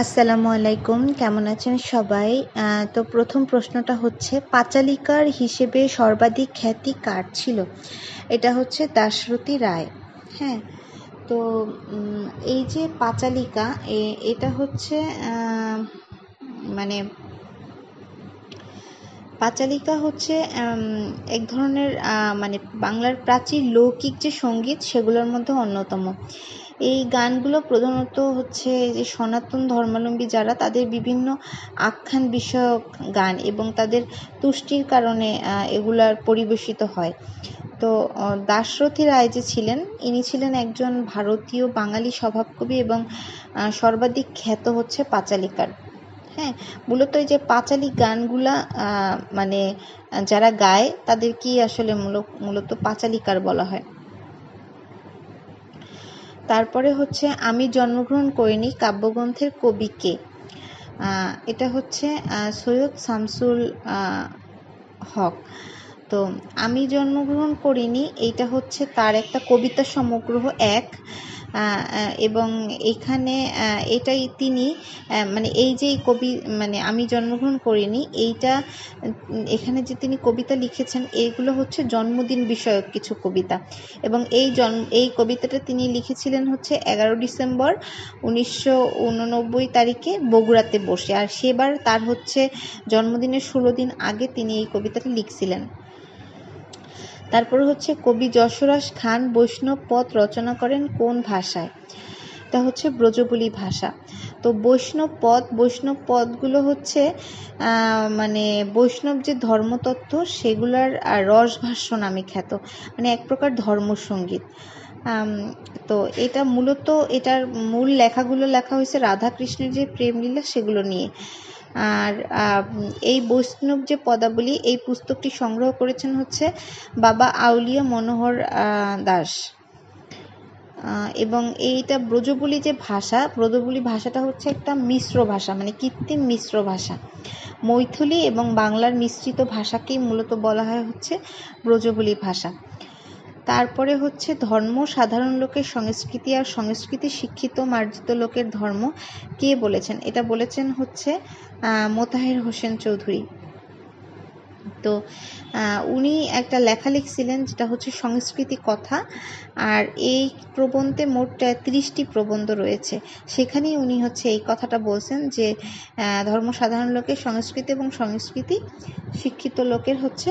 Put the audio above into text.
আসসালামু আলাইকুম, কেমন আছেন সবাই? তো প্রথম প্রশ্নটা হচ্ছে, পাঁচালিকার হিসেবে সর্বাধিক খ্যাতি কার ছিল? এটা হচ্ছে দাশরথী রায়। হ্যাঁ তো এই যে পাঁচালিকা এটা হচ্ছে মানে পাঁচালিকা হচ্ছে এক ধরনের মানে বাংলার প্রাচীন লৌকিক যে সংগীত, সেগুলোর মধ্যে অন্যতম। এই গানগুলো প্রধানত হচ্ছে যে সনাতন ধর্মাবলম্বী যারা, তাদের বিভিন্ন আখ্যান বিষয়ক গান এবং তাদের তুষ্টির কারণে এগুলার পরিবেশিত হয়। তো দাশরথী রায় যে ছিলেন, ইনি ছিলেন একজন ভারতীয় বাঙালি স্বভাবকবি এবং সর্বাধিক খ্যাত হচ্ছে পাঁচালিকার। হ্যাঁ মূলত এই যে পাঁচালি গানগুলা মানে যারা গায়, তাদেরকেই আসলে মূলত মূলত পাঁচালিকার বলা হয়। তারপরে হচ্ছে, আমি জন্মগ্রহণ করিনি কাব্যগ্রন্থের কবি কে এটা হচ্ছে সৈয়দ শামসুল হক। তো, আমি জন্মগ্রহণ করিনি। এইটা হচ্ছে তার একটা কবিতা সমগ্র এক। এবং এখানে এটাই তিনি মানে এই যে কবি মানে আমি জন্মগ্রহণ করিনি, এইটা, এখানে যে তিনি কবিতা লিখেছেন এইগুলো হচ্ছে জন্মদিন বিষয়ক কিছু কবিতা। এবং এই জন্ম এই কবিতাটা তিনি লিখেছিলেন হচ্ছে এগারো ডিসেম্বর উনিশশো উননব্বই তারিখে বগুড়াতে বসে। আর সেবার তার হচ্ছে জন্মদিনের ষোলো দিন আগে তিনি এই কবিতাটা লিখছিলেন। তারপর হচ্ছে কবি যশোরাস খান বৈষ্ণব পদ রচনা করেন কোন ভাষায়? তা হচ্ছে ব্রজবুলি ভাষা। তো বৈষ্ণব পদ, বৈষ্ণব পদগুলো হচ্ছে মানে বৈষ্ণব যে ধর্মতত্ত্ব সেগুলার রসভাষ্য নামে খ্যাত। মানে এক প্রকার ধর্মসঙ্গীত তো এটা মূলত এটার মূল লেখাগুলো লেখা হয়েছে রাধাকৃষ্ণের যে প্রেমলীলা সেগুলো নিয়ে। আর এই বৈষ্ণব যে পদাবলী, এই পুস্তকটি সংগ্রহ করেছেন হচ্ছে বাবা আউলিয়া মনোহর দাস। এবং এইটা ব্রজবুলি যে ভাষা, ব্রজবুলি ভাষাটা হচ্ছে একটা মিশ্র ভাষা মানে কৃত্রিম মিশ্র ভাষা। মৈথিলি এবং বাংলার মিশ্রিত ভাষাকেই মূলত বলা হয় হচ্ছে ব্রজবুলি ভাষা। তারপরে হচ্ছে ধর্ম, সাধারণ লোকের সংস্কৃতি আর সংস্কৃতি শিক্ষিত মার্জিত লোকের ধর্ম কে বলেছেন? এটা বলেছেন হচ্ছে মোতাহের হোসেন চৌধুরী। তো উনি একটা লেখা লিখছিলেন যেটা হচ্ছে সংস্কৃতি কথা, আর এই প্রবন্ধে মোট তিরিশটি প্রবন্ধ রয়েছে। সেখানেই উনি হচ্ছে এই কথাটা বলছেন যে ধর্ম, সাধারণ লোকের সংস্কৃতি এবং সংস্কৃতি শিক্ষিত লোকের হচ্ছে